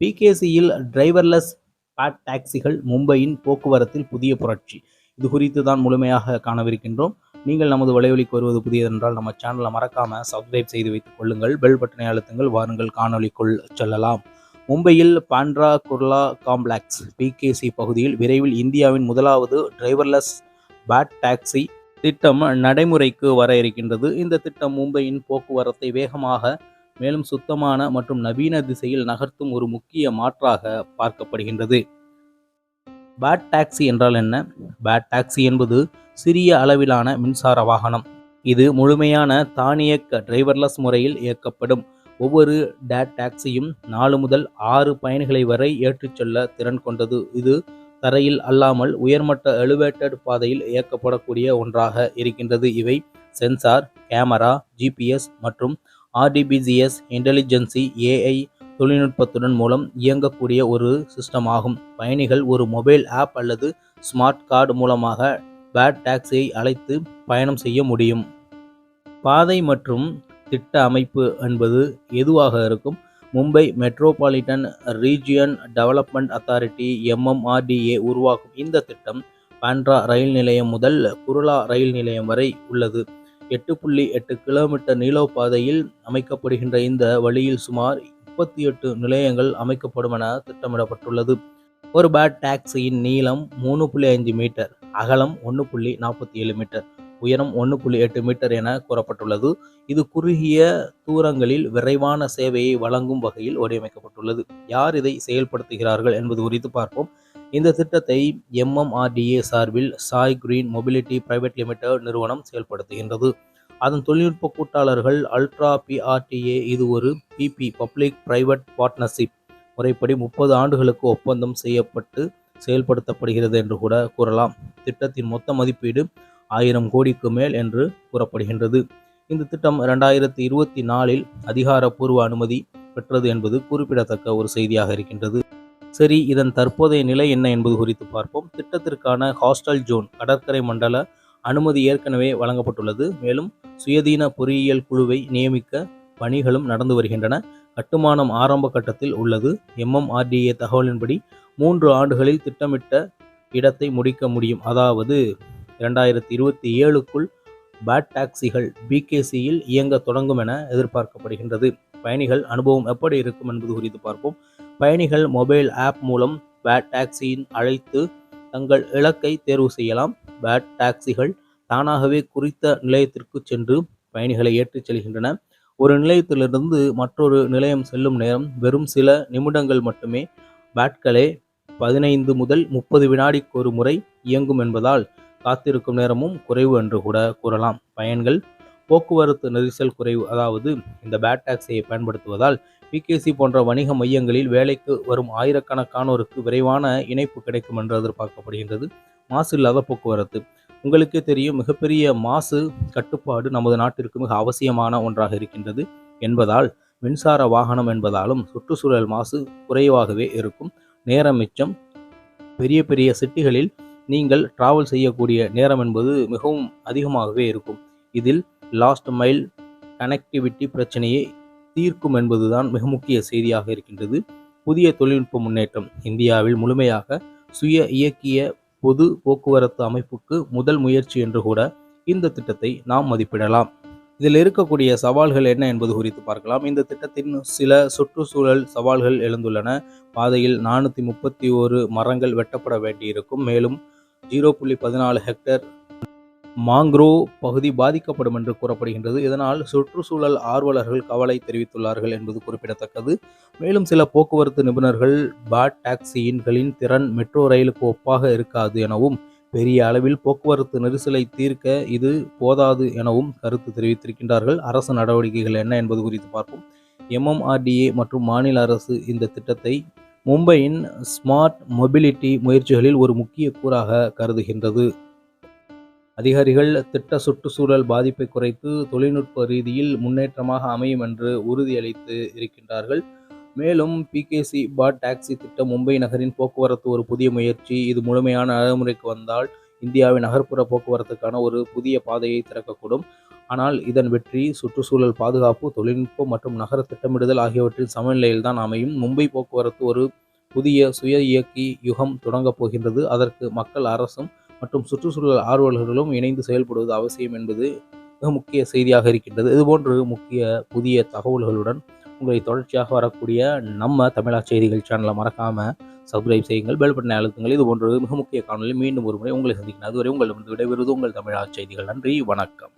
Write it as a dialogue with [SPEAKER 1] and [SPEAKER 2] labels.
[SPEAKER 1] பிகேசியில் driverless bad டாக்ஸிகள் மும்பையின் போக்குவரத்தில் புதிய புரட்சி. இது குறித்து தான் முழுமையாக காணவிருக்கின்றோம். நீங்கள் நமது வலைவலிக்கு வருவது புதியதென்றால் நம்ம சேனலை மறக்காமல் சப்ஸ்கிரைப் செய்து வைத்துக் கொள்ளுங்கள். பெல் பட்டனை அழுத்துங்கள். வாருங்கள் காணொளிக்குள் செல்லலாம். மும்பையில் பாண்ட்ரா குர்லா காம்ப்ளெக்ஸ் பிகேசி பகுதியில் விரைவில் இந்தியாவின் முதலாவது டிரைவர்லெஸ் பேட் டாக்ஸி திட்டம் நடைமுறைக்கு வர இருக்கின்றது. இந்த திட்டம் மும்பையின் போக்குவரத்தை வேகமாக மேலும் சுத்தமான மற்றும் நவீன திசையில் நகர்த்தும் ஒரு முக்கிய மாற்றாக பார்க்கப்படுகின்றது. பேட் டாக்ஸி என்றால் என்ன? பேட் டாக்ஸி என்பது சிறிய அளவிலான மின்சார வாகனம். இது முழுமையான தானியக்க டிரைவர்லெஸ் முறையில் இயக்கப்படும். ஒவ்வொரு டேட் டாக்ஸியும் நாலு முதல் ஆறு பயணிகளை வரை ஏற்றிச் செல்ல திறன் கொண்டது. இது தரையில் அல்லாமல் உயர்மட்ட எலிவேட்டட் பாதையில் இயக்கப்படக்கூடிய ஒன்றாக இருக்கின்றது. இவை சென்சார் கேமரா ஜிபிஎஸ் மற்றும் ஆர்டிபிஜிஎஸ் இன்டெலிஜென்சி ஏஐ தொழில்நுட்பத்துடன் மூலம் இயங்கக்கூடிய ஒரு சிஸ்டம் ஆகும். பயணிகள் ஒரு மொபைல் ஆப் அல்லது ஸ்மார்ட் கார்டு மூலமாக பேட் டாக்ஸியை அழைத்து பயணம் செய்ய முடியும். பாதை மற்றும் திட்ட அமைப்பு என்பது எதுவாக இருக்கும்? Mumbai metropolitan region development authority MMRDA உருவாக்கும் இந்த திட்டம் பாண்ட்ரா ரயில் நிலையம் முதல் குருளா ரயில் நிலையம் வரை உள்ளது. எட்டு புள்ளி எட்டு கிலோமீட்டர் நீளப்பாதையில் அமைக்கப்படுகின்ற இந்த வழியில் சுமார் முப்பத்தி எட்டு நிலையங்கள் அமைக்கப்படும் என திட்டமிடப்பட்டுள்ளது. ஒரு பேட் டாக்ஸியின் நீளம் மூணு புள்ளி அஞ்சு மீட்டர் அகலம் ஒன்று புள்ளி நாற்பத்தி ஏழு மீட்டர் உயரம் ஒன்று புள்ளி எட்டு மீட்டர் என கூறப்பட்டுள்ளது. இது குறுகிய தூரங்களில் விரைவான சேவையை வழங்கும் வகையில் வடிவமைக்கப்பட்டுள்ளது. யார் இதை செயல்படுத்துகிறார்கள் என்பது குறித்து பார்ப்போம். இந்த திட்டத்தை எம்எம்ஆர்டிஏ சார்பில் Sai green mobility private limited நிறுவனம் செயல்படுத்துகின்றது. அதன் தொழில்நுட்ப கூட்டாளர்கள் அல்ட்ரா பிஆர்டிஏ இது ஒரு பிபி பப்ளிக் பிரைவேட் பார்ட்னர்ஷிப் முறைப்படி முப்பது ஆண்டுகளுக்கு ஒப்பந்தம் செய்யப்பட்டு செயல்படுத்தப்படுகிறது என்று கூட கூறலாம். திட்டத்தின் மொத்த மதிப்பீடு ஆயிரம் கோடிக்கு மேல் என்று கூறப்படுகின்றது. இந்த திட்டம் இரண்டாயிரத்தி இருபத்தி நாலில் அதிகாரப்பூர்வ அனுமதி பெற்றது என்பது குறிப்பிடத்தக்க ஒரு செய்தியாக இருக்கின்றது. சரி இதன் தற்போதைய நிலை என்ன என்பது குறித்து பார்ப்போம். திட்டத்திற்கான ஹாஸ்டல் ஜோன் கடற்கரை மண்டல அனுமதி ஏற்கனவே வழங்கப்பட்டுள்ளது. மேலும் சுயதீன பொறியியல் குழுவை நியமிக்க பணிகளும் நடந்து வருகின்றன. கட்டுமானம் ஆரம்ப கட்டத்தில் உள்ளது. எம்எம்ஆர்டிஏ தகவலின்படி மூன்று ஆண்டுகளில் திட்டமிட்ட இடத்தை முடிக்க முடியும். அதாவது இரண்டாயிரத்தி இருபத்தி ஏழுக்குள் பேட் டாக்ஸிகள் பிகேசியில் இயங்க தொடங்கும் என எதிர்பார்க்கப்படுகின்றது. பயணிகள் அனுபவம் எப்படி இருக்கும் என்பது குறித்து பார்ப்போம். பயணிகள் மொபைல் ஆப் மூலம் பேட் டாக்ஸியின் அழைத்து தங்கள் இலக்கை தேர்வு செய்யலாம். பேட் டாக்ஸிகள் தானாகவே குறித்த நிலையத்திற்கு சென்று பயணிகளை ஏற்றிச் செல்கின்றன. ஒரு நிலையத்திலிருந்து மற்றொரு நிலையம் செல்லும் நேரம் வெறும் சில நிமிடங்கள் மட்டுமே. பேட்களே பதினைந்து முதல் முப்பது வினாடிக்கு ஒரு முறை இயங்கும் என்பதால் காத்திருக்கும் நேரமும் குறைவு என்று கூட கூறலாம். பயன்கள் போக்குவரத்து நெரிசல் குறைவு அதாவது இந்த பேட் டாக்ஸியை பயன்படுத்துவதால் பிகேசி போன்ற வணிக மையங்களில் வேலைக்கு வரும் ஆயிரக்கணக்கானோருக்கு விரைவான இணைப்பு கிடைக்கும் என்று எதிர்பார்க்கப்படுகின்றது. மாசு இல்லாத போக்குவரத்து. உங்களுக்கே தெரியும் மிகப்பெரிய மாசு கட்டுப்பாடு நமது நாட்டிற்கு மிக அவசியமான ஒன்றாக இருக்கின்றது என்பதால் மின்சார வாகனம் என்பதாலும் சுற்றுச்சூழல் மாசு குறைவாகவே இருக்கும். நேரம் மிச்சம். பெரிய பெரிய சிட்டிகளில் நீங்கள் டிராவல் செய்யக்கூடிய நேரம் என்பது மிகவும் அதிகமாகவே இருக்கும். இதில் லாஸ்ட் மைல் கனெக்டிவிட்டி பிரச்சனையை தீர்க்கும் என்பதுதான் மிக முக்கிய செய்தியாக இருக்கின்றது. புதிய தொழில்நுட்ப முன்னேற்றம் இந்தியாவில் முழுமையாக சுய இயக்கிய பொது போக்குவரத்து அமைப்புக்கு முதல் முயற்சி என்று கூட இந்த திட்டத்தை நாம் மதிப்பிடலாம். இதில் இருக்கக்கூடிய சவால்கள் என்ன என்பது குறித்து பார்க்கலாம். இந்த திட்டத்தின் சில சுற்றுச்சூழல் சவால்கள் எழுந்துள்ளன. பாதையில் நானூற்றி முப்பத்தி ஒரு மரங்கள் வெட்டப்பட வேண்டியிருக்கும். மேலும் ஜீரோ புள்ளி பதினாலு ஹெக்டேர் மாங்க்ரோ பகுதி பாதிக்கப்படும் என்று கூறப்படுகின்றது. இதனால் சுற்றுச்சூழல் ஆர்வலர்கள் கவலை தெரிவித்துள்ளார்கள் என்பது குறிப்பிடத்தக்கது. மேலும் சில போக்குவரத்து நிபுணர்கள் பாட் டாக்ஸியின்களின் திறன் மெட்ரோ ரயிலுக்கு ஒப்பாக இருக்காது எனவும் பெரிய அளவில் போக்குவரத்து நெரிசலை தீர்க்க இது போதாது எனவும் கருத்து தெரிவித்திருக்கின்றார்கள். அரசு நடவடிக்கைகள் என்ன என்பது குறித்து பார்ப்போம். எம்எம்ஆர்டிஏ மற்றும் மாநில அரசு இந்த திட்டத்தை மும்பையின் ஸ்மார்ட் மொபிலிட்டி முயற்சிகளில் ஒரு முக்கிய கூறாக கருதுகின்றது. அதிகாரிகள் திட்ட சுற்றுச்சூழல் பாதிப்பை குறைத்து தொழில்நுட்ப ரீதியில் முன்னேற்றமாக அமையும் என்று உறுதியளித்து இருக்கின்றார்கள். மேலும் பிகேசி பாட் டாக்ஸி திட்டம் மும்பை நகரின் போக்குவரத்து ஒரு புதிய முயற்சி. இது முழுமையான நடைமுறைக்கு வந்தால் இந்தியாவின் நகர்ப்புற போக்குவரத்துக்கான ஒரு புதிய பாதையை திறக்கக்கூடும். ஆனால் இதன் வெற்றி சுற்றுச்சூழல் பாதுகாப்பு தொழில்நுட்பம் மற்றும் நகர திட்டமிடுதல் ஆகியவற்றின் சமநிலையில்தான் அமையும். மும்பை போக்குவரத்து ஒரு புதிய சுய இயக்கி யுகம் தொடங்கப் போகின்றது. அதற்கு மக்கள் அரசும் மற்றும் சுற்றுச்சூழல் ஆர்வலர்களும் இணைந்து செயல்படுவது அவசியம் என்பது மிக முக்கிய செய்தியாக இருக்கின்றது. இதுபோன்று முக்கிய புதிய தகவல்களுடன் உங்களை தொடர்ச்சியாக வரக்கூடிய நம்ம தமிழா செய்திகள் சேனலை மறக்காமல் சப்ஸ்கிரைப் செய்யுங்கள் பெல் பட்டனை அழுத்துங்கள். இது போன்ற மிக முக்கிய காணொலி மீண்டும் ஒரு முறை உங்களை சந்திக்கிறேன். அதுவரை உங்களிடம் விடைபெறுவது உங்கள் தமிழா செய்திகள். நன்றி வணக்கம்.